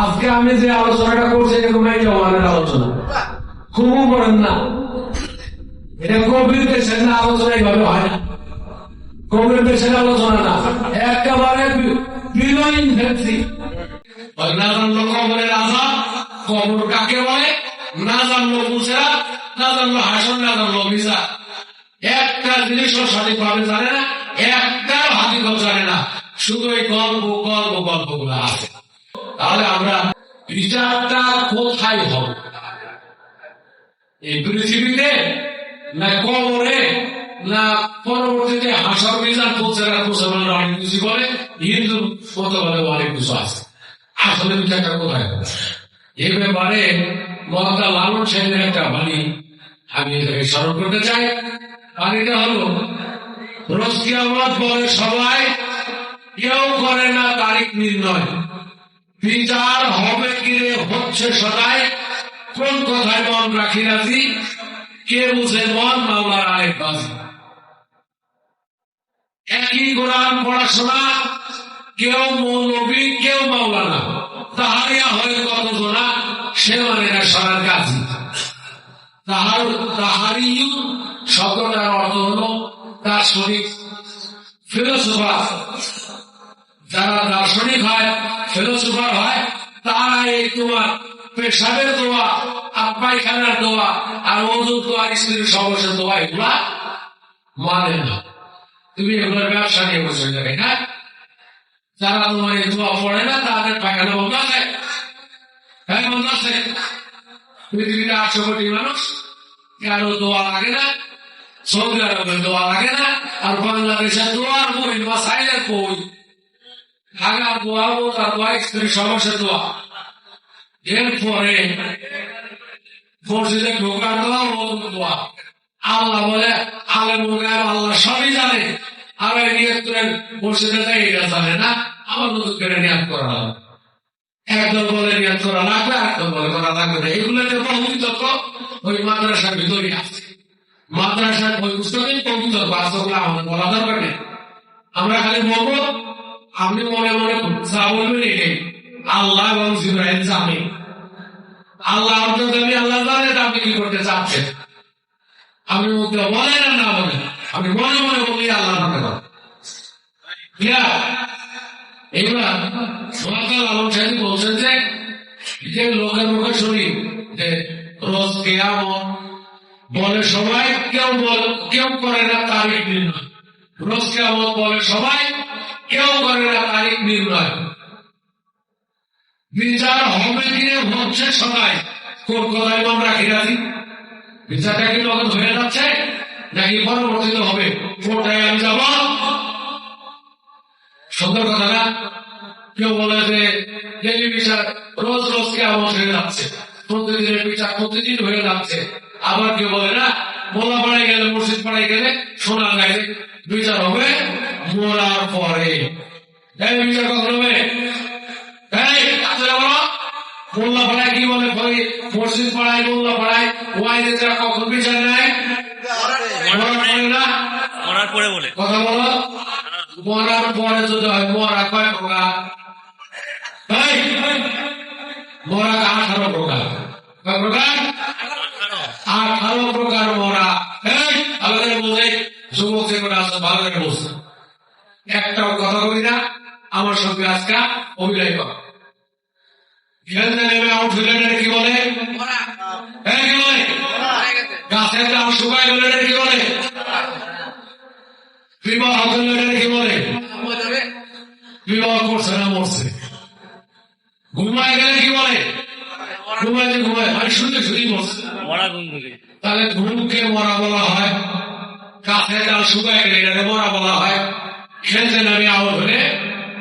আজকে আমি যে আলোচনাটা করছি, এটা কোনো জমানের আলোচনা। খুবও করেন না। এটা দেশের না, আলোচনা এইভাবে হয় না। দেশের আলোচনা না। একেবারে জানলো না জানলো না জানলো একটা জিনিসও সঠিকভাবে জানে না, একটা হাতিকত জানে না। শুধু এই গল্প গল্প গল্পগুলো আছে। তাহলে আমরা বিচারটা কোথায় হবে? এই পৃথিবীতে না কবরে না পরবর্তীতে হাসার মিজান পোচেরা মুসলমান অনেক কিছু বলে হিন্দু মতো বলে অনেক কিছু আছে। আসলে বিচারটা কোথায় হবে? এ ব্যাপারে মহাত্মা লালন সাহেবের একটা বাণী আমি এটাকে স্মরণ করতে চাই। বাণীটা হলো রসকিয়ামত বলে সবাই কেউ করে না তারিখ নির্ণয়। বিচার হবে কিরে হচ্ছে সদাই? কোন কথায় মন রাখি রাজি কে বুঝে মন মামলার আরেক বাজি? একই কোরআন পড়াশোনা, কেউ মৌলবী, কেউ মাওলানা। তাহারিয়া হয়ে কত জোনা, সে মানে না সরার কাজী তাহার তাহারিউ শব্দটার অর্থ হলো শরীর ফিলোসফার যারা দার্শনিক হয় ফিলোসফার হয় তারা এই তোমার পেশাবের দোয়া, আর পায়খানার দোয়া, আর ওজুর দোয়া স্ত্রীর সমস্যার দোয়া, এগুলা মানে না। তুমি এগুলোর ব্যবসা নিয়ে বসে যাবে না যারা তোমার এই দোয়া পড়ে না, তাদের পায়খানা বন্ধ আছে। হ্যাঁ বন্ধ আছে। পৃথিবীতে আটশো কোটি মানুষ কারও দোয়া লাগে না? সৌদি আরবের দোয়া লাগে না, আর বাংলাদেশের দোয়ার বই বা সাইলের বই ঢাকার দোয়া ও তার দোয়া স্ত্রীর সমস্যা দোয়া এরপরে মসজিদে ঢোকার দোয়া দোয়া আল্লাহ বলে, আলেম মুগায় আল্লাহ সবই জানে। আর এই নিয়ত মসজিদে যাই এটা জানে না। আমার নতুন করে নিয়ত করা হবে একদল বলে নিয়ত করা লাগবে একদল বলে করা লাগবে না এগুলো যে বহু ওই মাদ্রাসার ভিতরে আছে। মাদ্রাসার ওই পুস্তকে বহু বিতর্ক আছে ওগুলো আমাদের বলা দরকার আমরা খালি বলব আপনি মনে মনে যা বলবেন এটাই আল্লাহ এবং জিব্রাহিম জানে। আল্লাহ অর্থ দেবে আল্লাহ জানে আপনি কি করতে চাচ্ছেন। আমি মুখে বলেন আর না বলে আমি মনে মনে বলি আল্লাহ মনে করেন ক্লিয়ার এবার আলম সাহেব বলছেন যে যে লোকের মুখে শুনি যে, রোজ কেয়ামত। বলে সবাই কেউ বল কেউ করে না তারিখ নির্ণয় রোজ কেয়ামত বলে সবাই কেউ করে না তারিখ নির্ণয় বিচার হবে কিনে হচ্ছে সবাই। কোন কথায় আমরা রাখি বিচারটা কি লোকে ধরে যাচ্ছে? নাকি পরবর্তীতে হবে? কোনটায় আমি যাব? সুন্দর কথা না? কেউ বলে যে ডেলি বিচার রোজ রোজ কেমন হয়ে যাচ্ছে। প্রতিদিনের বিচার প্রতিদিন হয়ে যাচ্ছে। আবার কেউ বলে না মোলা পাড়ায় গেলে মসজিদ পাড়ায় গেলে শোনা যায় বিচার হবে মরার পরে। এই বিচার কখন হবে। এই আসলে বলো মোল্লা পাড়ায় কি বলে মসজিদ পাড়ায় মোল্লা পাড়ায় ওয়াইদে যারা কখন বিচার নেয়? মরার পরে না? মরার পরে বলে। কথা বলো। মরার পরে যদি হয় মরা কয় প্রকার? এই, মরা আঠারো প্রকার। কয় প্রকার আঠারো প্রকার মরা এই ভালো করে বলে যুবক যেগুলো আছে ভালো করে বলছে একটাও কথা বলি না আমার অভিনয় কর। নেমে কি বলে? হ্যাঁ কি বলে? গাছের দাম শুকাই গেলে কি বলে? বিবাহ করলে কি বলে? বিবাহ করছে না মরছে। ঘুমায় গেলে কি বলে? ঘুমায় যে ঘুমায় আমি শুনে শুনেই মরছে। মরা ঘুম তাহলে ঘুমকে মরা বলা হয়। কাছে ডাল শুকায় গেলে এটাকে মরা বলা হয়। খেলতে নামে আউট হলে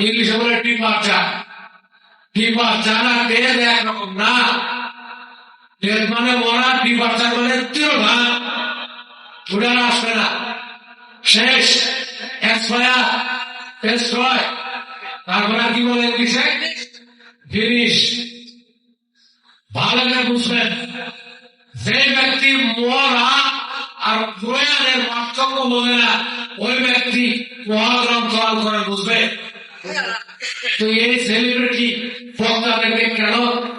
ইংলিশে বলে টিম বাচ্চা ডিপার্চার আর ডেথ একরকম না। ডেথ মানে মরা ডিপার্চার মানে তিরোধান। ওটা আর আসবে না। শেষ। এক্সপায়ার এক্সপায়ার তারপরে কি বলে ইংলিশে ফিনিশ ভালো করে বুঝবেন। যে ব্যক্তি মরা আর প্রয়াণের পার্থক্য বোঝে না, ওই ব্যক্তি মহাগ্রন্থ করে বুঝবে। তো এই সেলিব্রিটি কেন?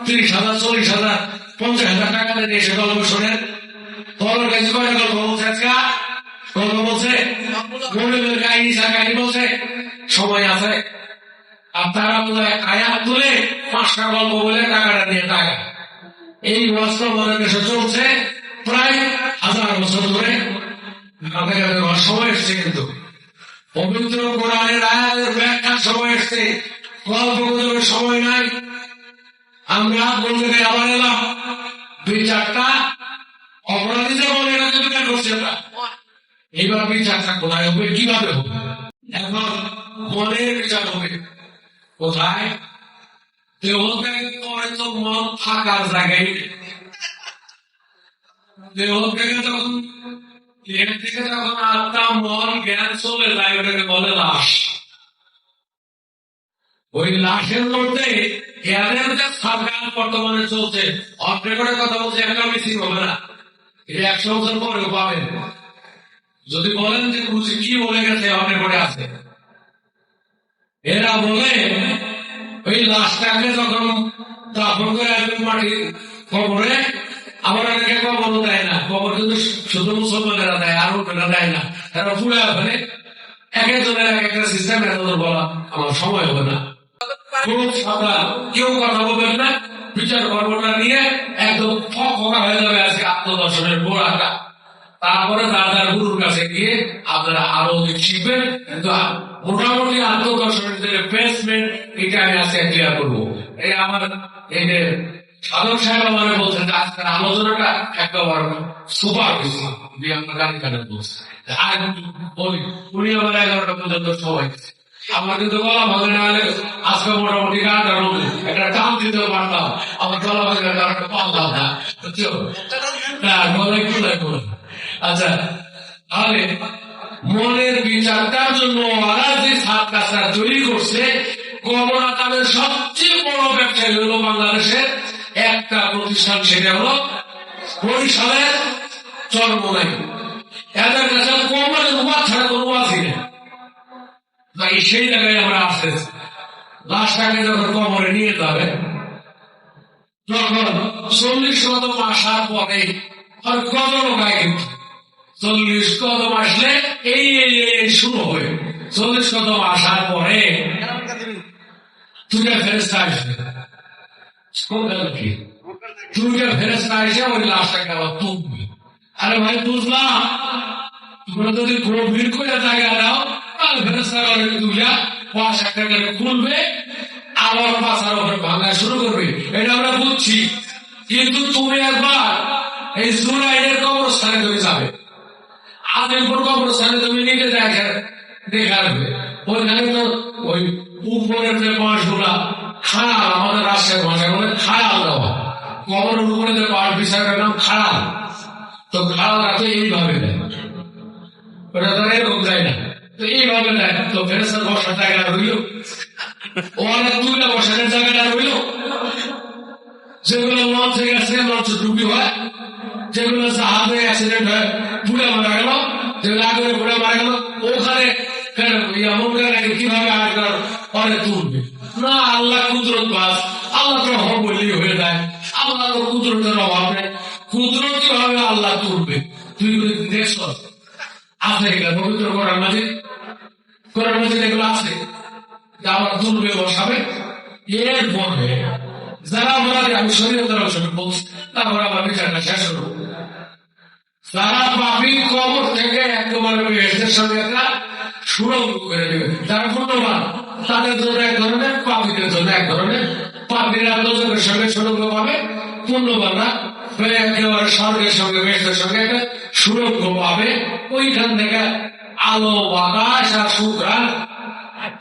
তিরিশ হাজার, চল্লিশ হাজার, পঞ্চাশ হাজার টাকা দিয়ে এসে গল্প শোনেন। গল্প কাছে কয়টা গল্প বলছে আজকে? গল্প বলছে? বলছে? সময় আছে। আর তারা গল্প বলে টাকাটা টাকা। এই বস্ত্র চলছে প্রায় হাজার বছর ধরে। সময় এসছে কিন্তু। পবিত্র কোরআনের আয়াতের ব্যাখ্যার সময় এসছে। গল্প সময় নাই। আমরা বলতে আবার এলাম। দুই চারটা অপরাধীদের বলে এরা যদি করছে এইবার বিচারটা কোথায় হবে? কীভাবে হবে? এখন মনের বিচার হবে? কোথায়? দেহ ত্যাগ তো মন থাকার জায়গায়। দেহ থেকে যখন থেকে আত্মা, মন, জ্ঞান চলে বলে লাশ। ওই লাশের মধ্যে জ্ঞানের যে সরকার বর্তমানে চলছে কথা বলছে হবে না। এটা একশো বছর পরেও পাবেন। যদি বলেন যে খুশি কি বলে গেছে অপ্রেকরে আছে। এরা বলে, ওই লাশটাকে যখন দাফন করে আসবে মাটি কবরে, আবার অনেকে কবর কিন্তু শুধু মুসলমানেরা দেয়, আর দেয় না। তারা ওখানে এক একজনের এক একটা সিস্টেম বলা আমার সময় হবে না। খুব সাবধান। কেউ কথা বলবেন না। বিচার নিয়ে একদম হয়ে যাবে আজকে আত্মদর্শনের গোড়াটা। তারপরে দাদার গুরুর কাছে গিয়ে আপনারা আরও শিখবেন। কিন্তু মোটামুটি আত্মদর্শনের যে বেসমেন্ট এটা আমি আজকে ক্লিয়ার করব। এই আমার, এই যে সাধক সাহেব আমাকে বলছেন যে আজকের আলোচনাটা একেবারে সুপার আমরা গাড়ি কানে বলছে। আর উনি আমার এগারোটা পর্যন্ত সময় আমার কিন্তু গলা না হলে আজকে মোটামুটি গানটা একটা টান দিতে পারতাম। আমার গলা না না। আচ্ছা তাহলে মনের বিচারটার জন্য ওরা যে সাত কাছরা তৈরি করছে কমলাকালের সবচেয়ে বড় ব্যবসায়ী হলো বাংলাদেশের একটা প্রতিষ্ঠান সেটা হলো বরিশালের চরমনাই। এদের কাছে কমলের উপার ছাড়া কোনো উপাধি নেই। তাই সেই জায়গায় আমরা আসতেছি লাশটাকে যখন কবরে নিয়ে যাবে তখন চল্লিশ কদম আসার পরে আর কদম গায়ে কিন্তু। চল্লিশ কদম আসলে এই এই এই এই শুরু হবে। চল্লিশ কদম আসার পরে তুই ফেরেস্তা আসবে। কোন গেল কি তুই ফেরেস্তা এসে ওই তুলবি আরে ভাই বুঝলাম যদি গভীর করে জায়গা দাও একটা করে আবার পাশার শুরু করবে এটা আমরা বুঝছি কিন্তু তুমি একবার এই সুরাইয়ের কবরস্থানে তুমি যাবে আদিমপুর কবরস্থানে তুমি নিজে দেখে দেখে আসবে ওইখানে তো ওই উপরের যে বাঁশগুলা খাড়াল আমাদের রাষ্ট্রের ভাষায় বলে দেওয়া যে নাম খাড়াল তো খাড়ালটা তো এইভাবে এরকম যায় না। তো এইভাবে দেয় তো ফেরেস্তার বসার জায়গা রইল। তুলে বসানোর জায়গাটা রইল। যেগুলো লঞ্চে গেছে, লঞ্চে ডুবি হয়। যেগুলো অ্যাক্সিডেন্ট হয় পুড়ে মারা গেল। যেগুলো আগুনে পুড়ে মারা গেল, ওখানে কীভাবে পরে তুলবে? না আল্লাহ কুদরত বাস। আল্লাহ তো হয়ে যায়। আল্লাহ কুদরতের অভাব নেই। কুদরতি ভাবে আল্লাহ তুলবে তুই দেশ আছে এগুলা পবিত্র করার মাঝে করার মাঝে এগুলো আছে। আবার তুলবে বসাবে, এর পরে যারা আমরা আমি শরীরের অংশকে বলছি। তারপর আমার বিচারটা শেষ হলো। যারা পাপি কবর থেকে একেবারে সঙ্গে একটা সুরঙ্গ করে দেবে, যারা পুণ্যবান। তাদের জন্য এক ধরনের, পাপীদের জন্য এক ধরনের। পাপীরা লোকের সঙ্গে সুরঙ্গ পাবে পুণ্যবানরা একেবারে স্বর্গের সঙ্গে বেহেস্তের সঙ্গে একটা সুরঙ্গ পাবে। ওইখান থেকে আলো, বাতাস আর সুগ্রাণ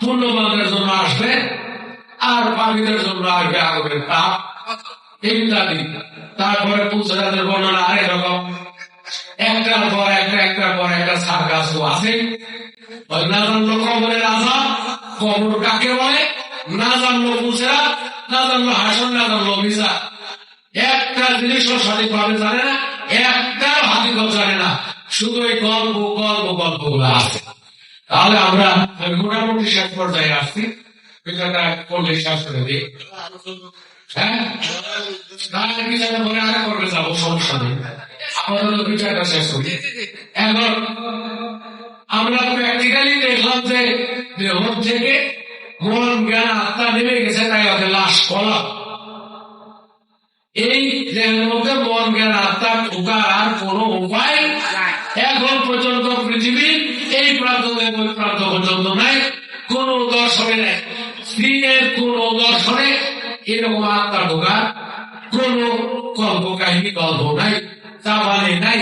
পুণ্যবানদের জন্য আসবে, আর পাখিদের জন্য আসবে আগুনের তাপ। ইত্যাদি। তারপরে পুষরাজের বর্ণনা আরেক রকম। একটার পর একটা, একটার পর একটা সার্কাস আছে। জানলো কবরের আজাব কবর কাকে বলে? না জানলো পুষেরা না জানলো হাসন, না জানলো ভিসা একটা জিনিসও সঠিকভাবে জানে না, একটা হাতিকত জানে না। শুধু এই গল্প গল্প গল্পগুলো আছে। তাহলে আমরা মোটামুটি শেষ পর্যায়ে আসছি। বিষয়টা করলে শেষ করে দিই হ্যাঁ? বিচারটা পরে আগে করবে যাব, সমস্যা নেই। আপাতত বিচারটা শেষ করি। এখন আমরা প্র্যাকটিক্যালি দেখলাম যে দেহ থেকে মন জ্ঞান আত্মা নেমে গেছে, তাই ওদের লাশ কলা এই দেহের মধ্যে মন জ্ঞান আত্মা ঢোকার আর কোন উপায় এখন পর্যন্ত পৃথিবীর এই প্রান্ত ওই প্রান্ত পর্যন্ত নাই, কোন দর্শনে নাই। স্ত্রীর কোন দর্শনে এরকম আত্মা ঢোকার কোন গল্প কাহিনী গল্প নাই তা মানে নাই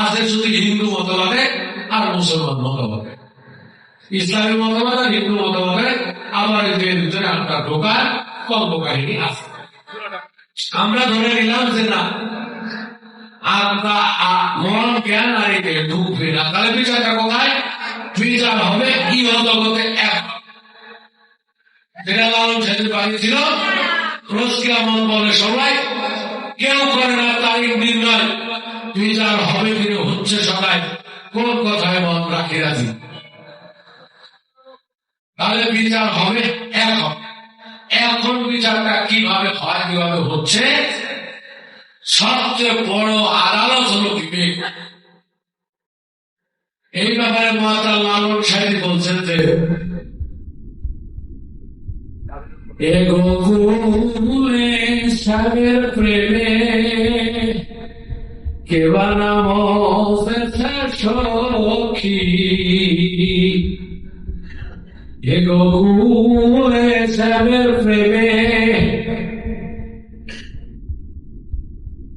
আছে শুধু হিন্দু মতবাদে আর মুসলমান মতবাদে ইসলামী মতবাদ আর হিন্দু মতবাদে আবার এদের ভিতরে ঢোকার গল্প কাহিনী আছে। আমরা ধরে নিলাম যে না না তাহলে বিচারটা হবে মন বলে সবাই, কেউ করে না তারিখ নির্ণয়। বিচার হবে হচ্ছে সবাই। কোন কথায় মন রাখি রাজি তাহলে বিচার হবে এখন। এখন বিচারটা কীভাবে হয়, কীভাবে হচ্ছে, সবচেয়ে বড় আদালত হলো বিবেক। এই ব্যাপারে মহাতা লালন সাহেব বলছেন যে এ গোকুলে সাগের প্রেমে কেবা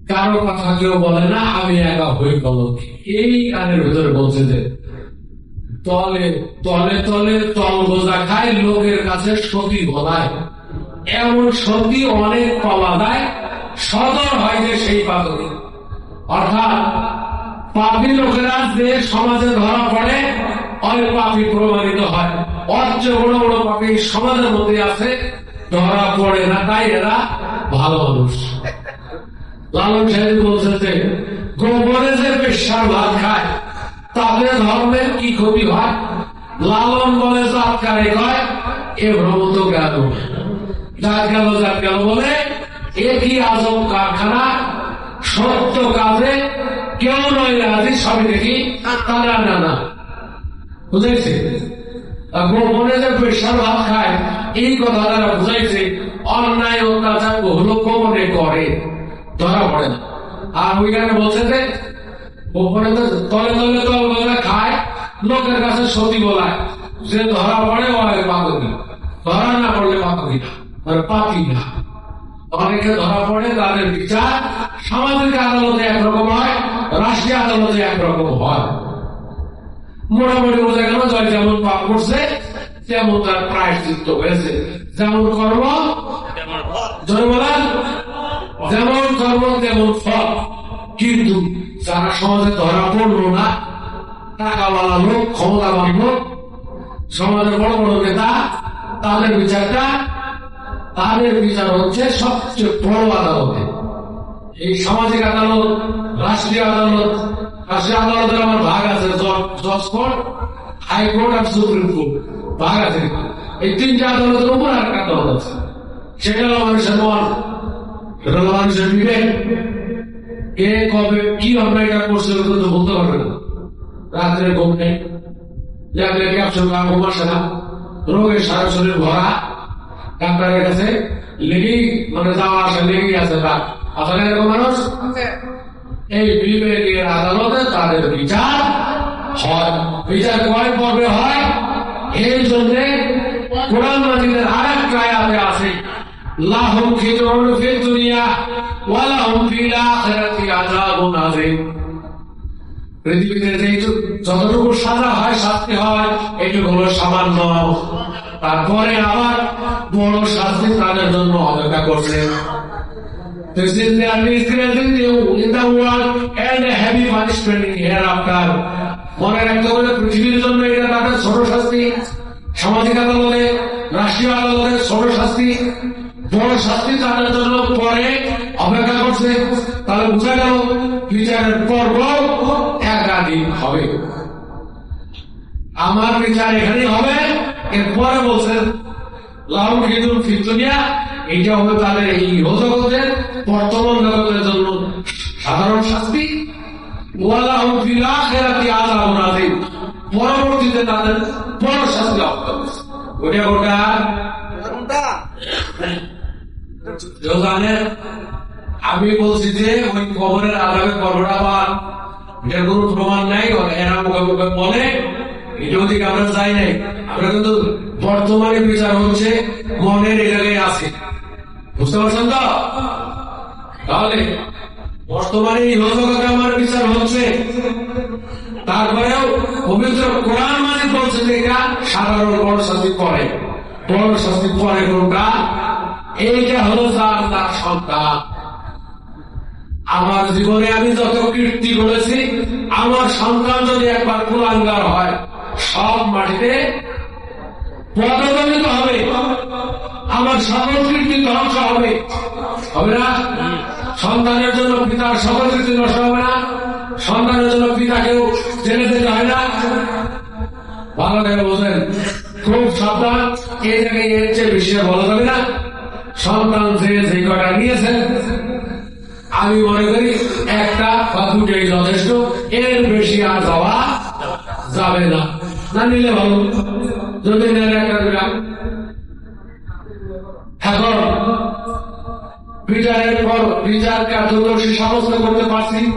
কারও কথা কেউ বলে না, আমি একা হয়ে গেল। এই গানের ভিতরে বলছে যে, তলে তলে তলে তল বোঝা খায়, লোকের কাছে সতী বলায় এমন সতী অনেক পাওয়া যায়, সদর হয় যে সেই পাতকে অর্থাৎ পাপি লোকেরা যে সমাজে ধরা পড়ে, অনেক পাপি প্রমাণিত হয়। অর্চ বড় বড় পাপি সমাজের মধ্যে আছে, ধরা পড়ে না, তাই এরা ভালো মানুষ। লালন সাহেব বলছে যে, গোবরে যে পেশার ভাত খায় তাদের ধর্মের কি ক্ষতি হয়? লালন বলে জাত কারে কয়, এ ভ্রমত গেল জাত গেল জাত গেল বলে, এ কি কারখানা সত্য কাজে কেউ নয় রাজি সবই দেখি। তারা না না বুঝেছে আর গোপনে যে পেশার ভাত খায়, এই কথা তারা বুঝাইছে, অন্যায় অত্যাচার হলো গোপনে করে, ধরা পড়ে না। আর ওইখানে বলছে যে গোপনে তো তলে তলে তল খায়, লোকের কাছে সতী বলায়, যে ধরা পড়ে আগে পাকি ধরা না পড়লে পাকি না পাপি না অনেকে ধরা পড়ে, তাদের বিচার সামাজিক আদালতে একরকম হয়, রাষ্ট্রীয় আদালতে একরকম হয়। মোটামুটি বোঝা গেল জয় যেমন পাপ করছে, তেমন তার প্রায়শ্চিত্ত হয়েছে। যেমন কর্ম বলেন, যেমন কর্ম, তেমন ফল। কিন্তু যারা সমাজে ধরা পড়ল না, টাকাওয়ালা লোক, ক্ষমতাবান লোক, সমাজের বড় বড় নেতা, তাদের বিচারটা, তাদের বিচার হচ্ছে সবচেয়ে বড় আদালতে। এই সামাজিক আদালত, রাষ্ট্রীয় আদালত, রাষ্ট্রীয় আদালতের আমার ভাগ আছে, জজ- কোর্ট হাইকোর্ট আর সুপ্রিম কোর্ট। ভাগ আছে এই তিনটা আদালতের উপর আর একটা আছে। সেটা হলো মানুষের মন সেটা হলো মানুষের বিবেক। কে কবে কি অন্যায়টা করছে ওগুলো তো বলতে পারবে না। রাত্রে ঘুম নেই। যাদের ক্যাপসুল গা ঘুম আসে না। রোগের সারা শরীর ভরা। ডাক্তারের কাছে লেগেই মানে যাওয়া আসা লেগেই আছে তার আসলে এরকম মানুষ? এই বিবেকের আদালতে তাদের বিচার হয়। বিচার কয় পর্বে হয়? এই জন্য কোরআন মাজিদের আরেকটা আয়াতে আছে লাহুম খিজরুন ফিদ দুনিয়া ওয়া লাহুম ফিল আখিরাতি আযাবুন আযীম। পৃথিবীতে যতটুকু সাজা হয় শাস্তি হয় এটুকু হলো সামান্য। তারপরে আবার বড় শাস্তি তাদের জন্য অপেক্ষা করছে। This is the disgracing you in and a heavy punishment in hereafter. মনে রাখতে হবে পৃথিবীর জন্য এটা তাদের ছোট শাস্তি সামাজিক আদালতে, রাষ্ট্রীয় আদালতে ছোট শাস্তি বড় শাস্তি তাদের জন্য পরে অপেক্ষা করছে তাহলে বুঝা গেল বিচারের পর্ব একাধিক হবে আমার বিচার এখানেই হবে, এরপরে বলছেন লাউন খেদুল ফিতুনিয়া এটা হবে তাহলে এই ইহজগতের বর্তমান জগতের জন্য সাধারণ শাস্তি। পরবর্তীতে তাদের বড় শাস্তি ওটা ওটা আমি বলছি যে ওই কবরের আলাপে পর্বটা আবার এটার কোনো প্রমাণ নাই এরা মুখে মুখে বলে। এটা ওদিকে আমরা চাই নাই আমরা কিন্তু বর্তমানে বিচার হচ্ছে মনের জায়গায় আছে। বুঝতে পারছেন তো? তাহলে বর্তমানে আমার বিচার হচ্ছে। তারপরেও পবিত্র কোরআন মানে বলছে যে এটা সাধারণ বড় শাস্তি পরে বড় শাস্তি পরে কোনটা? এইটা হলো যার তার সন্তান। আমার জীবনে আমি যত কীর্তি করেছি, আমার সন্তান যদি একবার কুলাঙ্গার হয়, সব মাটিতে পদদলিত হবে। আমার সকল কীর্তি ধ্বংস হবে। হবে না? সন্তানের জন্য পিতার সকল কীর্তি নষ্ট হবে না। সন্তানের জন্য পিতাকেও জেনে যেতে হয় না। ভালো করে বোঝেন। খুব সাবধান। এই জায়গায় এর চেয়ে বেশি বলা যাবে না। সন্তান যে যে কটা নিয়েছেন আমি মনে করি একটা বা দুটোই যথেষ্ট। এর বেশি আর যাওয়া যাবে না। না নিলে ভালো। সমস্ত করতে পারছি,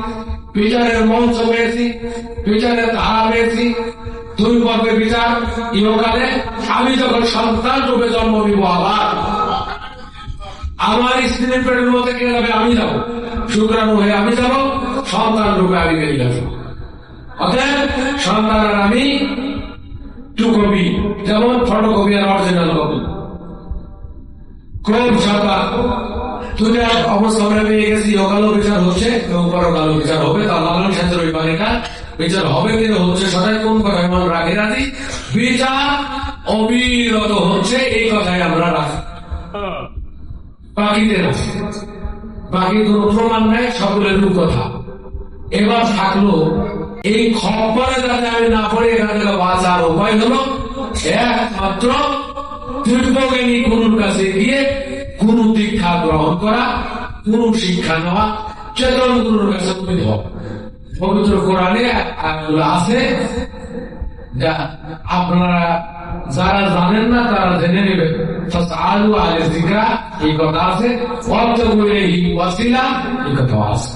বিচারের মঞ্চ পেয়েছি, বিচারের ধারা পেয়েছি। দুই পর্বে বিচার, ইহকালে আমি যখন সন্তান রূপে জন্ম নিব আবার। আমার স্ত্রীর পেটের মধ্যে কে যাবে, আমি যাব। শুক্রাণু হয়ে আমি যাব, সন্তান রূপে আমি বেরিয়ে আসব। অতএব সন্তান আর আমি কপি যেমন ফটোকপি আর অরিজিনাল কপি সাবধান দুটা অবস্থা পেয়ে গেছি অকালো বিচার হচ্ছে বিচার হবে। তা বিচার হবে হচ্ছে কোন মনে রাখে বিচার অবিরত হচ্ছে, এই কথাই আমরা রাখি। বাকিতে রাখি। বাকি কোনো প্রমাণ নেই, সকলের কথা এবার থাকল এই খবরে যাতে আমি না পড়ে, এখান থেকে বাঁচার উপায় হলো, একমাত্র দিব্যজ্ঞানী গুরুর কাছে গিয়ে গুরু দীক্ষা গ্রহণ করা গুরু শিক্ষা নেওয়া, চেতন গুরুর কাছে তুমি হও পবিত্র কোরআনে আছে আপনারা যারা জানেন না, তারা জেনে নেবেন। আলু আলে জিগরা এই কথা আছে, অর্থ ওয়াসিলা, এই কথা আছে।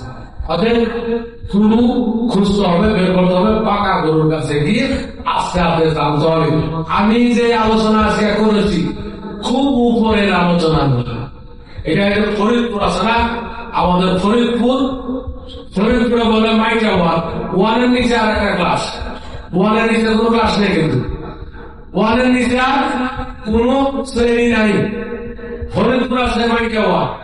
আমি যে আলোচনা আজকে করেছি, খুব উপরের আলোচনা। এটা একটা ফরিদপুর আছে না আমাদের ফরিদপুর, ফরিদপুরে বলে মাইটা ওয়ান ওয়ানের নিচে আর একটা ক্লাস ওয়ানের নিচে কোনো ক্লাস নেই কিন্তু। ওয়ানের নিচে আর কোনো শ্রেণি নাই। ফরিদপুর আছে মাইটা ওয়ান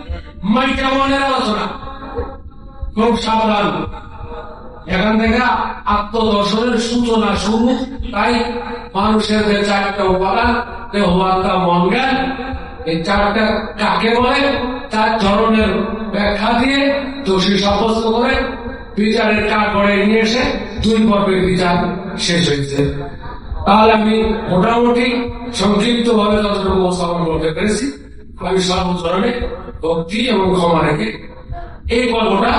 আত্মদর্শনের সূচনা শুরু। তাই মানুষের যে চারটা উপাদান মন জ্ঞান, এই চারটা কাকে বলে? চার ধরনের ব্যাখ্যা দিয়ে দোষী সাব্যস্ত করে বিচারের করে নিয়ে এসে দুই পর্বের বিচার শেষ হয়েছে। তাহলে আমি মোটামুটি সংক্ষিপ্ত ভাবে যতটুকু উপস্থাপন করতে পেরেছি ভক্তি এবং ক্ষমা রেখে এই গল্পটা।